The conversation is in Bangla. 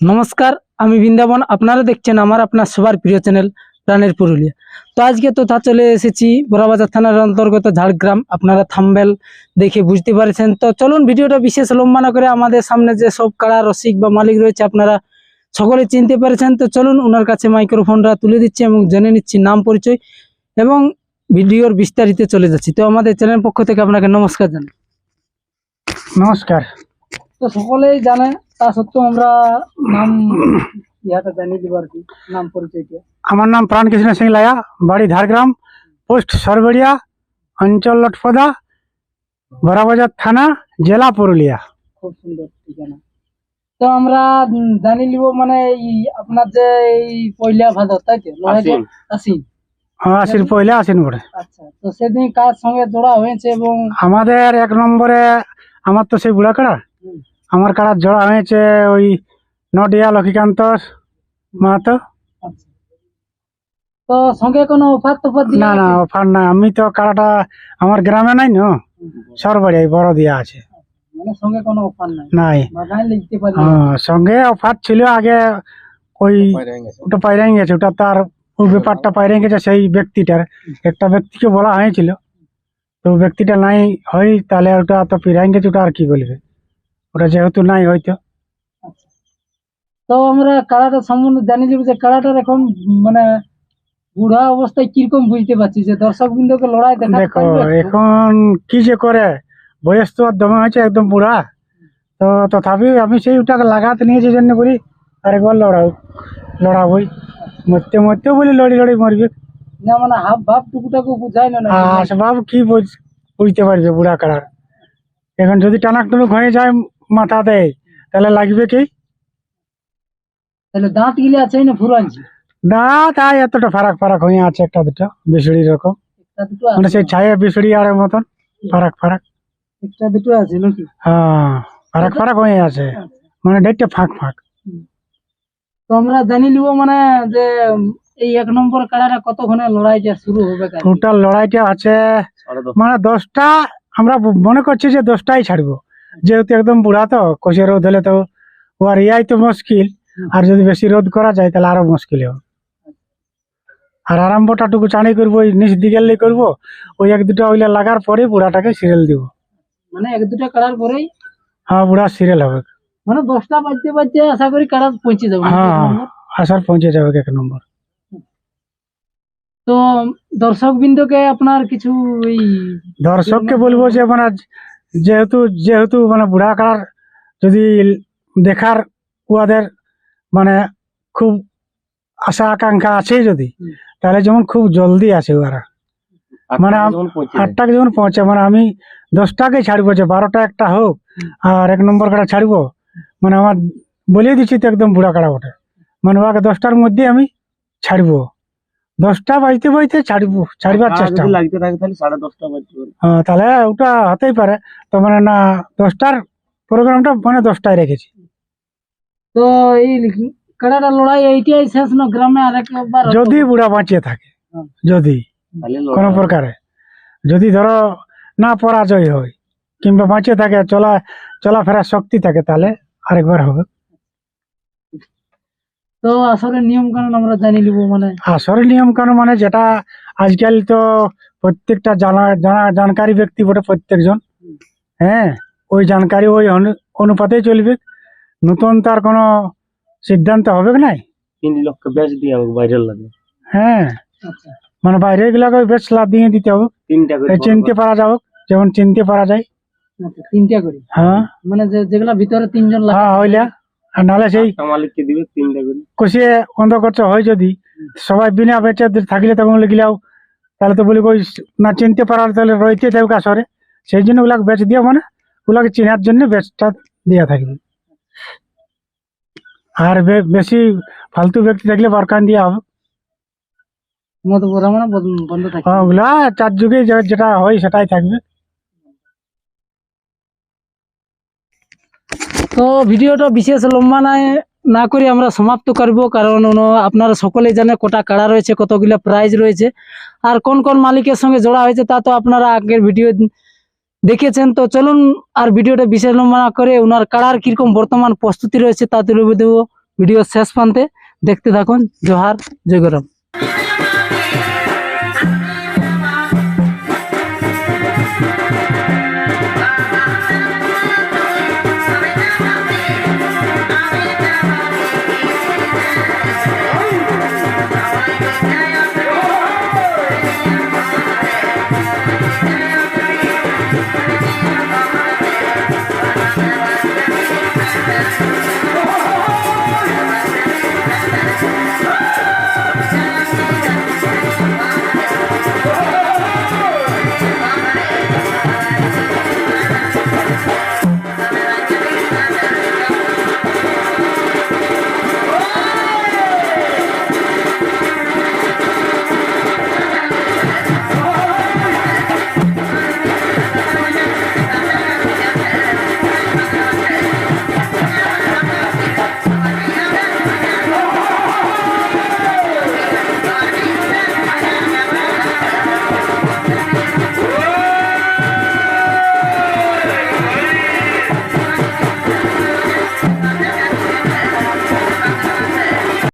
নমস্কার আমি বৃন্দাবন। আপনারা দেখছেন আমার আপনার সবার প্রিয় চ্যানেল প্রাণের পুরুলিয়া। তো আজকে তো তা চলে এসেছি বড়াবাজার থানার অন্তর্গত ঝাড়গ্রাম। আপনারা থাম্বেল দেখে বুঝতে পারছেন। তো চলুন ভিডিওটা বিশেষ লম্বা না করে আমাদের সামনে যে সব কাড়া রসিক বা মালিক রয়েছে আপনারা সকলে চিনতে পেরেছেন। তো চলুন ওনার কাছে মাইক্রোফোনটা তুলে দিচ্ছি এবং জেনে নিচ্ছি নাম পরিচয় এবং ভিডিওর বিস্তারিত চলে যাচ্ছি। তো আমাদের চ্যানেল পক্ষ থেকে আপনাকে নমস্কার জানাই। নমস্কার। তো সকলেই জানে তা সত্ত্বেও আমরা নাম ইহাটা জানিয়ে দিব আর কি নাম পরিচয়টা। আমার নাম প্রাণকৃষ্ণ সিং লায়া বাড়ি ঝাড়গ্রাম পোস্ট সরবড়িয়া অঞ্চল লটপদা বড়াবাজার থানা জেলা পুরুলিয়া। খুব সুন্দর ঠিকানা। তো আমরা জানি নিব মানে এই আপনার যে এই পয়লা ভাদর তাই তো যে আশির পয়লা আসেন পরে আচ্ছা তো সেদিন কার সঙ্গে জোড়া হয়েছে এবং আমাদের এক নম্বরে আমার তো সেই বুড়া কাড়া হুম, আমার কাড়া জোড়া হয়েছে ওই নডিয়া লক্ষ্মীকান্ত মাহাতো। আচ্ছা তো সঙ্গে কোনো অফার দিয়ে না না অফার না আমি তো কাড়াটা আমার গ্রামে নাই না সরবড়িয়ায় বড় দিয়া আছে। মানে সঙ্গে কোনো অফার নাই? নাই। বাগান লিখতে পারি হ্যাঁ, সঙ্গে অফার ছিল আগে ওই ওটা পাইরাই গেছে। ওটা তার ওই ব্যাপারটা পাইরাই গেছে সেই ব্যক্তিটার। একটা ব্যক্তিকে বলা হয়েছিল। তো ব্যক্তিটা নাই হয় তাহলে ওটা তো পিরাই গেছে ওটা আর কি বলবে? ওটা যেহেতু নাই হয়তো। আচ্ছা। তো আমরা কাড়াটা সম্বন্ধে জানি যে কাড়াটার এখন মানে বুড়া অবস্থায় কীরকম বুঝতে পারছি যে দর্শক বিন্দুকে লড়াই দেখা এখন কি যে করে বয়স তো আর দমে হয়েছে একদম বুড়া। তো তথাপি আমি সেই ওটাকে লাগাতে নিয়েছি জন্য বলি আরেকবার লড়াও লড়াবই। মরতে মরতেও বলি লড়ি লড়ি মরবে। না মানে হাফ ভাব টুকুটাকে বুঝাই না না আসবাব কি বুঝ- বুঝতে পারবে বুড়া কাড়ার এখন যদি টানাক টুনুক হয়ে যায় মাথা দেয়। তাহলে লাগবে কি? তাহলে দাঁত গিলে আছে না ফুরানছি দাঁত আয় এতটা ফারাক ফারাক হয়ে আছে একটা দুটো বিছড়ি রকম মানে সেই ছায়া বিছড়ি আর মতন ফারাক ফারাক। একটা দুটো আছে নাকি? হ্যাঁ ফারাক ফারাক হয়ে আছে। মানে ডেটটা ফাঁক ফাঁক। তো আমরা জানি নিব মানে যে এই এক নম্বর কাড়াটা কতক্ষণে লড়াইটা শুরু হবে টোটাল লড়াইটা আছে মানে দশটা আমরা মনে করছি যে দশটাই ছাড়বো। যেহেতু একদম বুড়া তো কষে রোদ হলে তো ও আর ইয়াই তো মুশকিল। আর যদি বেশি রোদ করা যায় তাহলে আরও মুশকিল হবে। আর আরম্ভটা টুকু চাঁড়ি করব ওই নিচ দিকে করব ওই এক দুটো ওইলে লাগার পরে বুড়াটাকে সিরিয়াল দিব। মানে এক দুটো কাড়ার পরেই? হ্যাঁ বুড়া সিরিয়াল হবে। মানে দশটা বাজতে বাজতে আশা করি কাড়া পৌঁছে যাবে। হ্যাঁ? আসার পৌঁছে যাবে এক নম্বর। তো দর্শক বিন্দুকে আপনার কিছু দর্শককে বলব যে মানে যেহেতু যেহেতু মানে বুড়া কাড়ার যদি দেখার উহাদের মানে খুব আশা আকাঙ্ক্ষা আছে যদি তাহলে যেমন খুব জলদি আছে ওরা। মানে আটটাকে যখন পৌঁছে মানে আমি দশটাকে ছাড়বো যে বারোটা একটা হোক আর এক নম্বর কাটা ছাড়বো। মানে আমার বলে দিচ্ছি তো একদম বুড়া কাড়া ওটা। মানে ওকে দশটার মধ্যে আমি ছাড়বো। দশটা বাজতে বাজতে ছাড়বো ছাড়বার চেষ্টা লাগতে থাকে তাহলে সাড়ে দশটা বাজতে হ্যাঁ তাহলে ওটা হতেই পারে। তো মানে না দশটার প্রোগ্রামটা মানে দশটায় রেখেছি। তো এই কাড়াটা লড়াই এইটাই শেষ না গ্রামে? যদি বুড়া বাঁচিয়ে থাকে হ্যাঁ। যদি। কোনো প্রকারে। যদি ধরো না পরাজয় হয় কিংবা বাঁচিয়ে থাকে চলা চলাফেরার শক্তি থাকে তাহলে আরেকবার হবে। তো আসলে নিয়ম কানুন আমরা জানি নিব মানে। আসলে নিয়ম কানুন মানে যেটা আজকাল তো প্রত্যেকটা জানা জানা জানকারী ব্যক্তি বটে প্রত্যেকজন। হ্যাঁ ওই জানকারি ওই অনু- অনুপাতেই চলবে। নতুন তার কোনো সিদ্ধান্ত হবে কি নাই? তিন লক্ষ ব্যাচ দিয়ে আমাকে ভাইরাল লাগে হ্যাঁ আচ্ছা। মানে বাইরে গুলাকে বেশ লাভ দিয়ে দিতে হবে। তিনটা করে চিনতে পারা যাবে যেমন চিনতে পারা যায়। আচ্ছা তিনটা করে? হ্যাঁ। মানে যে যেগুলা ভিতরে তিনজন লাগে হ্যাঁ হইলে। আর নাহলে সেই মালিককে দিবে তিনটা করে। কষিয়ে অন্ধ করতে হয় যদি সবাই বিনা বেচে থাকলে তখন লিখলেও তাহলে তো বলি ওই না চিনতে পারার তাহলে রইতে থাকবে আসরে। সেই জন্য ওগুলাকে বেচ দিয়ে মানে ওগুলাকে চেনার জন্য বেচটা দেওয়া থাকবে। আর বে- বেশি ফালতু ব্যক্তি থাকলে বারকান দেওয়া হবে। মত মানে বন্ধ- বন্ধ হ্যাঁ, ওগুলা চার যুগে যেটা হয় সেটাই থাকবে। তো ভিডিওটা বিশেষ লম্বা নাই, না করে আমরা সমাপ্ত করব, কারণ আপনারা সকলেই জানে কটা কাড়া রয়েছে, কতগুলো প্রাইজ রয়েছে, আর কোন কোন মালিকের সঙ্গে জোড়া হয়েছে তা তো আপনারা আগের ভিডিও দেখেছেন। তো চলুন আর ভিডিওটা বিশেষ লম্বা না করে ওনার কাড়ার কীরকম বর্তমান প্রস্তুতি রয়েছে তা তুলে দেবো ভিডিও শেষ প্রান্তে। দেখতে থাকুন, জোহার জয় গরম